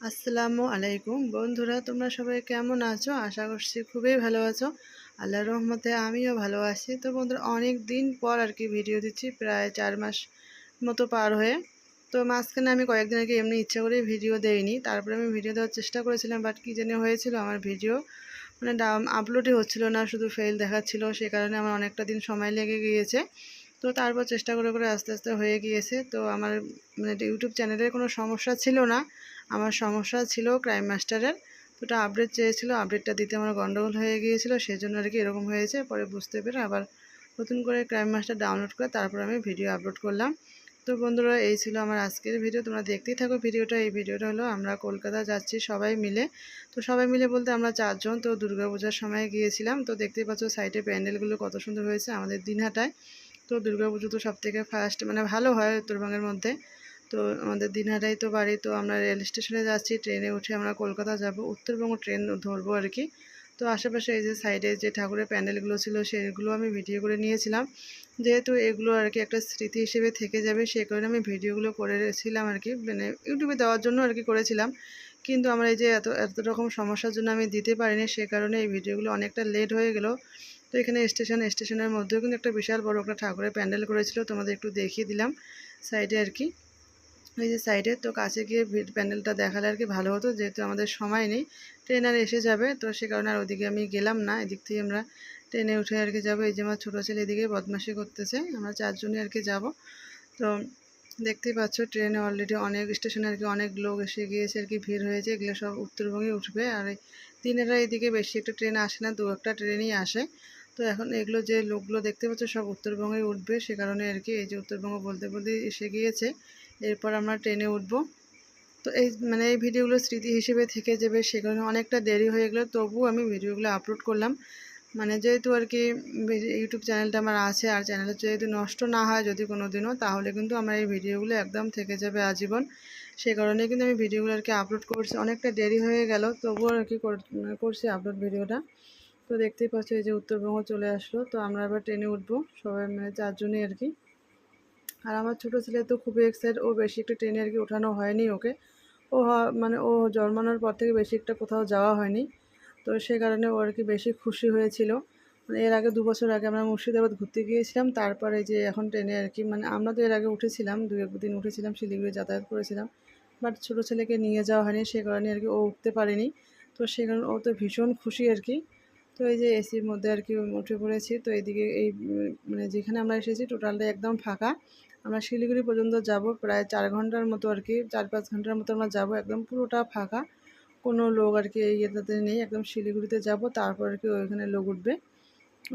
আসসালামু আলাইকুম। বন্ধুরা, তোমরা সবাই কেমন আছো? আশা করছি খুবই ভালো আছো। আল্লাহ রহমতে আমিও ভালো আছি। তো বন্ধুরা, অনেক দিন পর আর কি ভিডিও দিচ্ছি, প্রায় চার মাস মতো পার হয়ে। তো মাঝখানে আমি কয়েকদিন আগে এমনি ইচ্ছা করে ভিডিও দেইনি। তারপরে আমি ভিডিও দেওয়ার চেষ্টা করেছিলাম, বাট কী জানি হয়েছিল আমার ভিডিও। মানে আপলোডই হচ্ছিল না, শুধু ফেল দেখাচ্ছিল, সে কারণে আমার অনেকটা দিন সময় লেগে গিয়েছে। তো তারপর চেষ্টা করে করে আস্তে আস্তে হয়ে গিয়েছে। তো আমার মানে ইউটিউব চ্যানেলের কোনো সমস্যা ছিল না। আমার সমস্যা ছিল ক্রাইম মাস্টারের তো ওটা আপডেট চেয়েছিলো আপডেটটা দিতে আমার গন্ডগোল হয়ে গিয়েছিল সেই জন্য আর কি এরকম হয়েছে। পরে বুঝতে পেরে আবার নতুন করে ক্রাইম মাস্টার ডাউনলোড করে তারপর আমি ভিডিও আপলোড করলাম। তো বন্ধুরা, এই ছিল আমার আজকের ভিডিও তোমরা দেখতেই থাকো ভিডিওটা এই ভিডিওটা হলো আমরা কলকাতা যাচ্ছি সবাই মিলে। তো সবাই মিলে বলতে আমরা চারজন তো দুর্গাপূজার সময় গিয়েছিলাম। তো দেখতেই পাচ্ছ সাইডে প্যান্ডেলগুলো কত সুন্দর হয়েছে আমাদের দিনহাটায়। তো দুর্গাপুজো তো সব থেকে ফার্স্ট মানে ভালো হয় উত্তরবঙ্গের মধ্যে। তো আমাদের দিনহাটাই তো বাড়ি, তো আমরা রেল স্টেশনে যাচ্ছি, ট্রেনে উঠে আমরা কলকাতা যাব, উত্তরবঙ্গ ট্রেন ধরবো আর কি। তো আশেপাশে এই যে সাইডে যে ঠাকুরের প্যান্ডেলগুলো ছিল, সেগুলো আমি ভিডিও করে নিয়েছিলাম। যেহেতু এগুলো আর কি একটা স্মৃতি হিসেবে থেকে যাবে সেই কারণে আমি ভিডিওগুলো করেছিলাম আর কি মানে ইউটিউবে দেওয়ার জন্য আর কি করেছিলাম। কিন্তু আমার এই যে এত এত রকম সমস্যার জন্য আমি দিতে পারিনি, সে কারণে এই ভিডিওগুলো অনেকটা লেট হয়ে গেল। তো এখানে স্টেশন, স্টেশনের মধ্যেও কিন্তু একটা বিশাল বড় একটা ঠাকুরের প্যান্ডেল করেছিল, তোমাদের একটু দেখিয়ে দিলাম সাইডে আর কি। এই যে সাইডে তো কাছে গিয়ে ভিড়, প্যান্ডেলটা দেখালে আর কি ভালো হতো, যেহেতু আমাদের সময় নেই। ট্রেন আর এসে যাবে, তো সে কারণে আর ওদিকে আমি গেলাম না, এদিক থেকে আমরা ট্রেনে উঠে আর কি যাব। এই যে আমার ছোটো ছেলে এদিকে বদমাশি করতেছে, আমরা চারজনই আর কি যাব। তো দেখতেই পাচ্ছ, ট্রেনে অলরেডি অনেক স্টেশনে আর কি অনেক লোক এসে গিয়েছে আর কি, ভিড় হয়েছে, এগুলো সব উত্তরবঙ্গে উঠবে। আর দিনেরা এদিকে বেশি একটা ট্রেন আসে না, দু একটা ট্রেনই আসে। তো এখন এগুলো যে লোকগুলো দেখতে পাচ্ছ সব উত্তরবঙ্গে উঠবে, সে কারণে আর কি এই যে উত্তরবঙ্গ বলতে বলতে এসে গিয়েছে। এরপর আমরা ট্রেনে উঠব। তো এই মানে এই ভিডিওগুলো স্মৃতি হিসেবে থেকে যাবে, সে কারণে অনেকটা দেরি হয়ে গেলো। তবুও আমি ভিডিওগুলো আপলোড করলাম। মানে যেহেতু আর কি ইউটিউব চ্যানেলটা আমার আছে, আর চ্যানেলটা যেহেতু নষ্ট না হয় যদি কোনো দিনও তাহলে কিন্তু আমার এই ভিডিওগুলো একদম থেকে যাবে আজীবন। সে কারণে কিন্তু আমি ভিডিওগুলো আর কি আপলোড করছি। অনেকটা দেরি হয়ে গেল, তবুও আর কি করছি আপলোড ভিডিওটা। তো দেখতেই পাচ্ছ এই যে উত্তরবঙ্গ চলে আসলো। তো আমরা এবার ট্রেনে উঠবো, সবাই মানে চারজনই আর কি। আর আমার ছোটো ছেলে তো খুবই এক্সাইট ও বেশি একটা ট্রেনে আর কি ওঠানো হয়নি ওকে। ও মানে ও জন্মানোর পর থেকে বেশি একটা কোথাও যাওয়া হয়নি। তো সে কারণে ও আর কি বেশি খুশি হয়েছিল। মানে এর আগে দু বছর আগে আমরা মুর্শিদাবাদ ঘুরতে গিয়েছিলাম, তারপরে যে এখন ট্রেনে আর কি মানে আমরা তো এর আগে উঠেছিলাম, দু একদিন উঠেছিলাম, শিলিগুড়ি যাতায়াত করেছিলাম। বাট ছোটো ছেলেকে নিয়ে যাওয়া হয়নি, সে কারণে আর কি ও উঠতে পারেনি। তো সে কারণে ও তো ভীষণ খুশি আর কি। তো এই যে এসির মধ্যে আর কি উঠে পড়েছি, তো এইদিকে এই মানে যেখানে আমরা এসেছি টোটালটা একদম ফাঁকা। আমরা শিলিগুড়ি পর্যন্ত যাব, প্রায় চার ঘণ্টার মতো আর কি চার পাঁচ ঘণ্টার মতো আমরা যাব, একদম পুরোটা ফাঁকা। কোনো লোক আর কি এই ইয়েটাতে নেই, একদম শিলিগুড়িতে যাব, তারপর আর কি ওইখানে লোক উঠবে।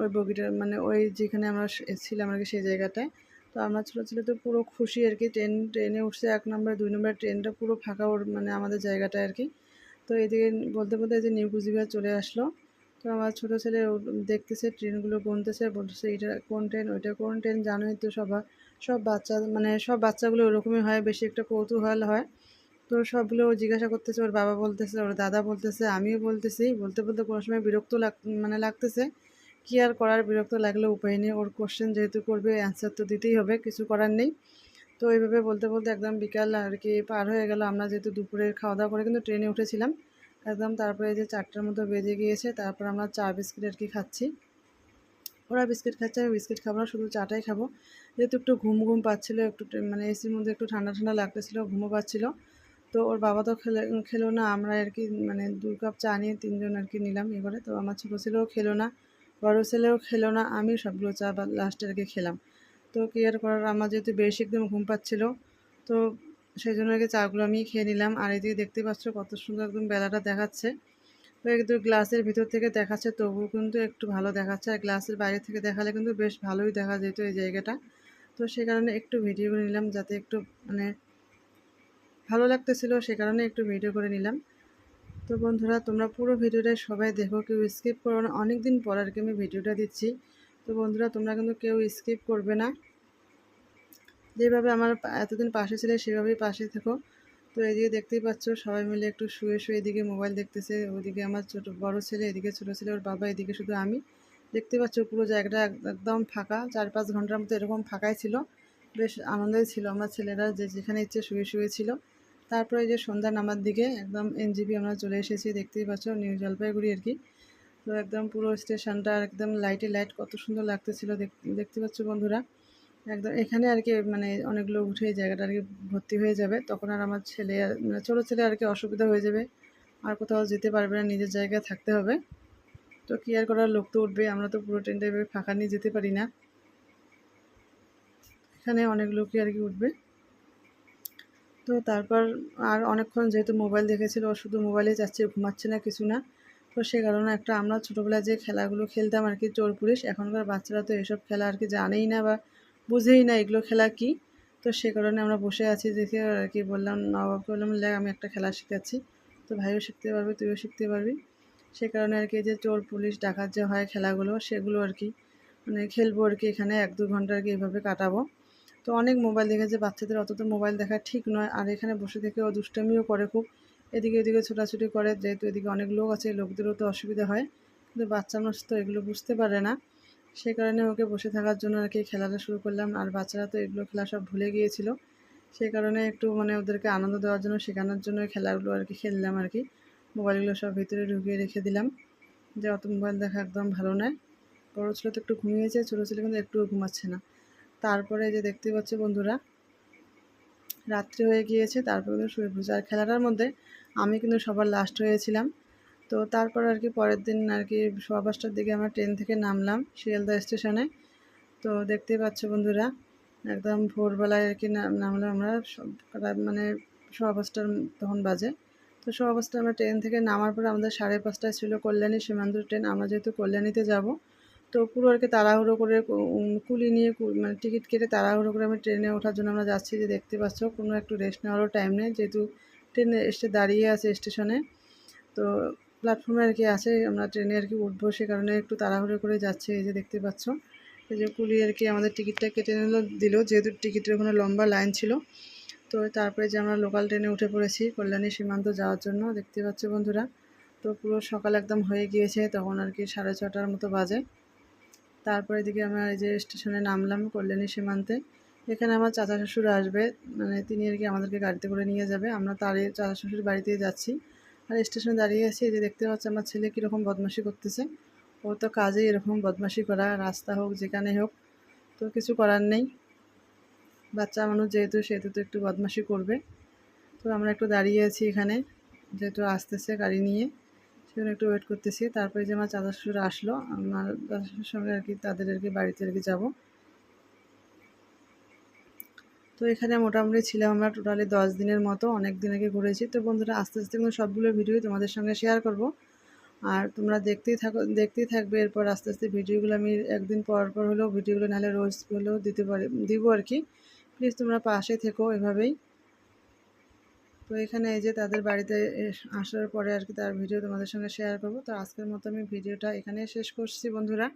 ওই বগিটার মানে ওই যেখানে আমরা ছিলাম আর কি সেই জায়গাটায়। তো আমরা ছোটো ছিল তো পুরো খুশি আর কি ট্রেন, ট্রেনে উঠছে এক নম্বর, দুই নম্বর ট্রেনটা পুরো ফাঁকা মানে আমাদের জায়গাটায় আর কি তো এদিকে বলতে বলতে এই যে নিউ কুচবিহার চলে আসলো। তো আমার ছোটো ছেলে দেখতেছে, ট্রেনগুলো গুনতেছে বলতেছে এটা কোন ট্রেন, ওইটা কোন ট্রেন জানোই তো সবার। সব বাচ্চা মানে সব বাচ্চাগুলো ওরকমই হয়, বেশি একটা কৌতূহল হয়। তো সবগুলো জিজ্ঞাসা করতেছে, ওর বাবা বলতেছে, ওর দাদা বলতেছে, আমিও বলতেছি। বলতে বলতে কোনো সময় বিরক্ত লাগ মানে লাগতেছে। কী আর করার বিরক্ত লাগলে উপায় নেই, ওর কোশ্চেন যেহেতু করবে অ্যান্সার তো দিতেই হবে, কিছু করার নেই। তো এইভাবে বলতে বলতে একদম বিকাল আর কি পার হয়ে গেল। আমরা যেহেতু দুপুরের খাওয়া দাওয়া করে কিন্তু ট্রেনে উঠেছিলাম। একদম তারপরে এই যে চারটার মতো বেজে গিয়েছে, তারপর আমরা চা বিস্কিট আর কি খাচ্ছি। ওরা বিস্কিট খাচ্ছে, আমি বিস্কিট খাব না, শুধু চাটাই খাব। যেহেতু একটু ঘুম ঘুম পাচ্ছিলো, একটু মানে এসির মধ্যে একটু ঠান্ডা ঠান্ডা লাগতেছিলো, ঘুমও পাচ্ছিলো। তো ওর বাবা তো খেলে, খেলো না, আমরা আর কি মানে দু কাপ চা নিয়ে তিনজন আর কি নিলাম এবারে। তো আমার ছোটো ছেলেও খেলো না, বড়ো ছেলেও খেলো না আমি সবগুলো চা লাস্টে আর কি খেলাম। তো কি আর করার, আমার যেহেতু বেশি একদম ঘুম পাচ্ছিলো, তো সেই জন্য আগে চাগুলো আমি খেয়ে নিলাম। আর এদিকে দেখতে পাচ্ছ কত সুন্দর একদম বেলাটা দেখাচ্ছে। তো একদম গ্লাসের ভিতর থেকে দেখাচ্ছে, তবুও কিন্তু একটু ভালো দেখাচ্ছে। আর গ্লাসের বাইরে থেকে দেখালে কিন্তু বেশ ভালোই দেখা যেত এই জায়গাটা। তো সে কারণে একটু ভিডিও করে নিলাম যাতে একটু মানে ভালো লাগতেছিলো, সে কারণে একটু ভিডিও করে নিলাম। তো বন্ধুরা, তোমরা পুরো ভিডিওটা সবাই দেখো, কেউ স্কিপ করো না। অনেক দিন পর আর কি আমি ভিডিওটা দিচ্ছি। তো বন্ধুরা, তোমরা কিন্তু কেউ স্কিপ করবে না। যেভাবে আমার এতদিন পাশে ছিলে সেভাবেই পাশে থেকো। তো এদিকে দেখতেই পাচ্ছ, সবাই মিলে একটু শুয়ে শুয়ে এদিকে মোবাইল দেখতেছে। ওদিকে আমার ছোট, বড় ছেলে, এদিকে ছোট ছেলে, ওর বাবা, এদিকে শুধু আমি। দেখতে পাচ্ছ পুরো জায়গাটা একদম ফাঁকা। চার পাঁচ ঘণ্টার মতো এরকম ফাঁকাই ছিল। বেশ আনন্দই ছিল আমার ছেলেরা যে, যেখানে ইচ্ছে শুয়ে শুয়ে ছিল। তারপরে যে সন্ধ্যা নামার দিকে একদম এনজিপি আমরা চলে এসেছি। দেখতেই পাচ্ছ নিউ জলপাইগুড়ি আর কি। তো একদম পুরো স্টেশনটা একদম লাইটে লাইট কত সুন্দর লাগতেছিল। দেখতে পাচ্ছ বন্ধুরা। একদম, এখানে আর কি মানে অনেক লোক উঠে এই জায়গাটা আর কি ভর্তি হয়ে যাবে। তখন আর আমার ছেলে মানে ছোটো ছেলে আর কি অসুবিধা হয়ে যাবে। আর কোথাও যেতে পারবে না, নিজের জায়গায় থাকতে হবে। তো কি আর করার, লোক তো উঠবে আমরা তো পুরো ট্রেনটা এভাবে ফাঁকা নিয়ে যেতে পারি না। এখানে অনেক লোকই আর কি উঠবে। তো তারপর আর অনেকক্ষণ যেহেতু মোবাইল দেখেছিল, ও শুধু মোবাইলে যাচ্ছে, ঘুমাচ্ছে না কিছু না। তো সে কারণে একটা আমরা ছোটোবেলায় যে খেলাগুলো খেলতাম আর কি, চোর পুলিশ, এখনকার বাচ্চারা তো এসব খেলা আর কি জানেই না বা বুঝেই না এগুলো খেলা কি। তো সে কারণে আমরা বসে আছি দেখে আর কি বললাম নবাবকে বললাম লেখ আমি একটা খেলা শেখাচ্ছি। তো ভাইও শিখতে পারবে, তুইও শিখতে পারবি। সে কারণে আর কি যে চোর, পুলিশ, ডাকাত যে হয় খেলাগুলো, সেগুলো আর কি মানে খেলব আর কি এখানে এক দু ঘণ্টা আর কি এভাবে কাটাবো। তো অনেক মোবাইল দেখেছে, বাচ্চাদের অত তো মোবাইল দেখা ঠিক নয়। আর এখানে বসে থেকে ও দুষ্টামিও করে খুব। এদিকে এদিকে ছোটাছুটি করে, যেহেতু এদিকে অনেক লোক আছে, লোকদেরও তো অসুবিধা হয়। কিন্তু বাচ্চা মানুষ তো এগুলো বুঝতে পারে না। সে কারণে ওকে বসে থাকার জন্য আর কি খেলাটা শুরু করলাম। আর বাচ্চারা তো এগুলো খেলা সব ভুলে গিয়েছিল। সেই কারণে একটু মানে ওদেরকে আনন্দ দেওয়ার জন্য, শেখানোর জন্য খেলাগুলো আর কি খেললাম আর কি। মোবাইলগুলো সব ভিতরে ঢুকিয়ে রেখে দিলাম। যে অত মোবাইল দেখা একদম ভালো নয়। বড়ো ছেলে তো একটু ঘুমিয়েছে, ছোটো ছেলে কিন্তু একটুও ঘুমাচ্ছে না। তারপরে যে দেখতে পাচ্ছে বন্ধুরা, রাত্রি হয়ে গিয়েছে, তারপরে কিন্তু শুয়ে পড়েছে আর খেলাটার মধ্যে আমি কিন্তু সবার লাস্ট হয়েছিলাম। তো তারপর আর কি পরের দিন আর কি সোয়া পাঁচটার দিকে আমরা ট্রেন থেকে নামলাম শিয়ালদা স্টেশনে। তো দেখতেই পাচ্ছ বন্ধুরা, একদম ভোরবেলায় আর কি নামলাম আমরা মানে সোয়া পাঁচটার তখন বাজে। তো সোয়া পাঁচটা আমরা ট্রেন থেকে নামার পরে আমাদের সাড়ে পাঁচটায় ছিল কল্যাণী সীমান্ত ট্রেন, আমরা যেহেতু কল্যাণীতে যাব, তো পুরো আর কি তাড়াহুড়ো করে কুলি নিয়ে মানে টিকিট কেটে তাড়াহুড়ো করে আমি ট্রেনে ওঠার জন্য আমরা যাচ্ছি যে দেখতে পাচ্ছ, কোনো একটু রেস্ট নেওয়ারও টাইম নেই, যেহেতু ট্রেনে এসে দাঁড়িয়ে আছে স্টেশনে। তো প্ল্যাটফর্মে আর কি আছে, আমরা ট্রেনে আর কি উঠবো, সে কারণে একটু তাড়াহুড়ো করে যাচ্ছে, এই যে দেখতে পাচ্ছ। এই যে কুলি আর কি আমাদের টিকিটটা কেটে নিল, দিল, যেহেতু টিকিটের ওখানে লম্বা লাইন ছিল। তো তারপরে যে আমরা লোকাল ট্রেনে উঠে পড়েছি, কল্যাণী সীমান্ত যাওয়ার জন্য, দেখতে পাচ্ছ বন্ধুরা। তো পুরো সকাল একদম হয়ে গিয়েছে, তখন আর কি সাড়ে ছটার মতো বাজে। তারপরে দিকে আমরা এই যে স্টেশনে নামলাম কল্যাণী সীমান্তে। এখানে আমার চাচা শ্বশুর আসবে মানে তিনি আর কি আমাদেরকে গাড়িতে করে নিয়ে যাবে। আমরা তার চাচা শ্বশুর বাড়িতেই যাচ্ছি। আর স্টেশনে দাঁড়িয়ে আছি যে দেখতে পাচ্ছি আমার ছেলে কীরকম বদমাশি করতেছে। ও তো কাজেই এরকম বদমাশি করা, রাস্তা হোক, যেখানে হোক, তো কিছু করার নেই। বাচ্চা মানুষ যেহেতু, সেহেতু তো একটু বদমাশি করবে। তো আমরা একটু দাঁড়িয়ে আছি এখানে, যেহেতু আসতেছে গাড়ি নিয়ে। সেখানে একটু ওয়েট করতেছি, তারপরে যে আমার চাদা শ্বশুর আসলো, আমার শ্বশুর সঙ্গে আর কি, তাদের আর কি বাড়িতে আর কি যাব। তো এখানে মোটামুটি ছিলাম আমরা টোটালি দশ দিনের মতো, অনেক দিন আগে ঘুরেছি। তো বন্ধুরা, আস্তে আস্তে কিন্তু সবগুলো ভিডিও তোমাদের সঙ্গে শেয়ার করব। আর তোমরা দেখতেই থাকো, দেখতেই থাকবে এরপর আস্তে আস্তে ভিডিওগুলো আমি একদিন পর পর হলেও ভিডিওগুলো নাহলে রোজ হলেও দিতে পারি, দিব আর কি। প্লিজ তোমরা পাশে থেকো এভাবেই। তো এখানে এই যে তাদের বাড়িতে আসার পরে আর কি তার ভিডিও তোমাদের সঙ্গে শেয়ার করব। তো আজকের মতো আমি ভিডিওটা এখানে শেষ করছি বন্ধুরা।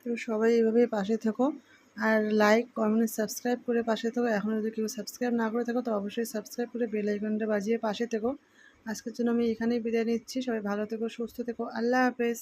তো সবাই এভাবেই পাশে থেকো। আর লাইক কমেন্ট সাবস্ক্রাইব করে পাশে থেকো। এখন যদি কেউ সাবস্ক্রাইব না করে থাকো, তো অবশ্যই সাবস্ক্রাইব করে বেল আইকনটা বাজিয়ে পাশে থেকো। আজকের জন্য আমি এখানেই বিদায় নিচ্ছি। সবাই ভালো থেকো, সুস্থ থেকো। আল্লাহ হাফেজ।